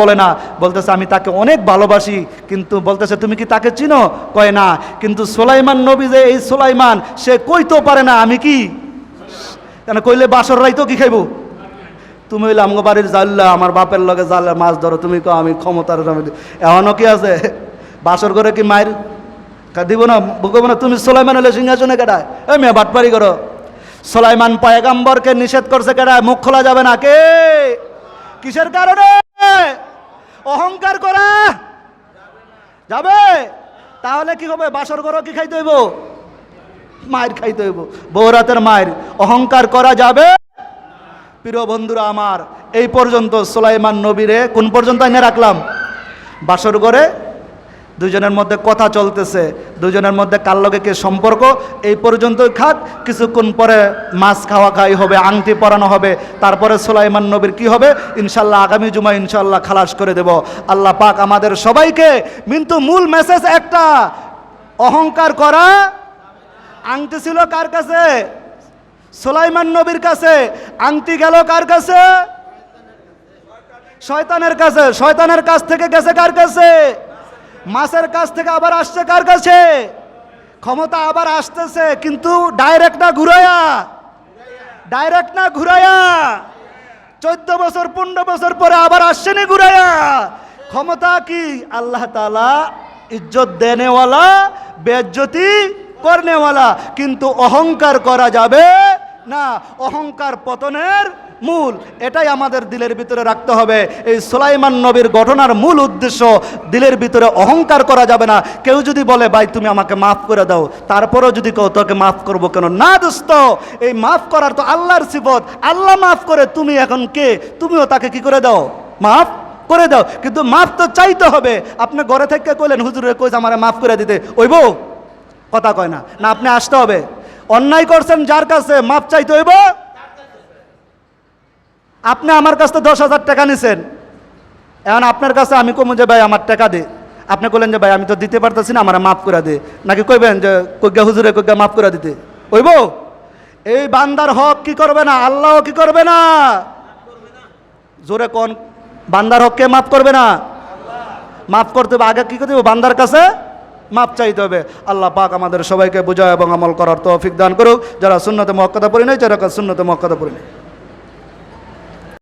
বলে না। বলতেছে, আমি তাকে অনেক ভালোবাসি, কিন্তু বলতেছে, তুমি কি তাকে চিনো? কয়, না। কিন্তু সোলাইমান নবী যে এই সোলাইমান, সে কইতেও পারে না, আমি কি? কেন কইলে বাসর রাই তো কি খাইবো? তুমি হইলে আমগো বাড়ির জাল্লা, আমার বাপের লগে জাল্লা মাছ ধরো, তুমি কো আমি ক্ষমতার এখনও কি আছে? বাসর করে কি মায়ের? দিব না, বুকবো না, তুমি সোলাইমান হলে সিংহাসনে কেটায় এ মেয়ে, বাটপারি করো। সোলাইমান পয়গাম্বরকে নিষেধ করছে কেটায় মুখ খোলা যাবে না, কে? কিসের কারণে? অহংকার করা। যাবে? তাহলে কি হবে? বাসর করো কি খাইতে হইব? মায়ের খাইতে হইব। বৌরাতের মায়ের। অহংকার করা যাবে? প্রিয় বন্ধুরা আমার, এই পর্যন্ত সোলাইমান নবীরে কোন পর্যন্ত এনে রাখলাম? বাসর ঘরে দুজনের মধ্যে কথা চলতেছে, দুজনের মধ্যে কার লগে কে সম্পর্ক, এই পর্যন্তই খাক, কিছুক্ষণ পরে মাছ খাওয়া খাই হবে, আংটি পরানো হবে, তারপরে সোলাইমান নবীর কি হবে? ইনশাল্লাহ আগামী জুমা ইনশাল্লাহ খালাস করে দেব। আল্লাহ পাক আমাদের সবাইকে, কিন্তু মূল মেসেজ একটা, অহংকার করা। আংটি ছিল কার কাছে? সোলাইমান নবীর কাছে। আংটি গেল কার কাছে? শয়তানের কাছে। শয়তানের কাছ থেকে গেছে কার কাছে? মাছের কাছ থেকে আবার আসছে কার কাছে? ক্ষমতা আবার আসতেছে, কিন্তু ডাইরেক্ট না ঘুরাইয়া ডাইরেক্ট না ঘুরাইয়া চোদ্দ বছর, পনেরো বছর পরে আবার আসছেনি ঘুরাইয়া ক্ষমতা কি? আল্লাহ তালা ইজ্জত দেনেওয়ালা, বেজ্জতি করনেওয়ালা, কিন্তু অহংকার করা যাবে না। অহংকার পতনের মূল, এটাই আমাদের দিলের ভিতরে রাখতে হবে। এই সোলাইমান নবীর ঘটনার মূল উদ্দেশ্য, দিলের ভিতরে অহংকার করা যাবে না। কেউ যদি বলে, ভাই, তুমি আমাকে মাফ করে দাও। তারপরেও যদি কেউ তোকে মাফ করব কেন? না, দোস্ত! এই মাফ করার তো আল্লাহর সিফত। আল্লাহ মাফ করে, তুমি এখন কে? তুমিও তাকে কি করে দাও? মাফ করে দাও। কিন্তু মাফ তো চাইতে হবে। আপনি ঘরে থেকে কইলেন, হুজুরে কইছে আমার মাফ করে দিতে। ওইব? কথা কয় না। না, আপনি আসতে হবে। অন্যায় করছেন যার কাছে, মাফ চাইতে হইব? আপনি আমার কাছ থেকে দশ হাজার টাকা নিছেন। এখন আপনার কাছে আমি কমু যে, ভাই, আমার টাকা দে। আপনি বললেন যে, ভাই, আমি তো দিতে পারতেছি না, আমার মাফ করে দে। নাকি কইবেন যে কজ্ঞা হুজুরে কজ্ঞা মাফ করে দিতে? ওইব? এই বান্দার হক কি করবে না? আল্লাহ কি করবে না? জোরে কোন, বান্দার হককে মাফ করবে না? মাফ করতে হবে। আগে কি করতে হবে? বান্দার কাছে মাপ চাইতে হবে। আল্লাহ পাক আমাদের সবাইকে বোঝায় এবং আমল করার তৌফিক দান করুক। যারা শূন্যতে মক্কাদা পড়ি নাই, যারা শূন্যতে মক্কাদা পড়ি নাই।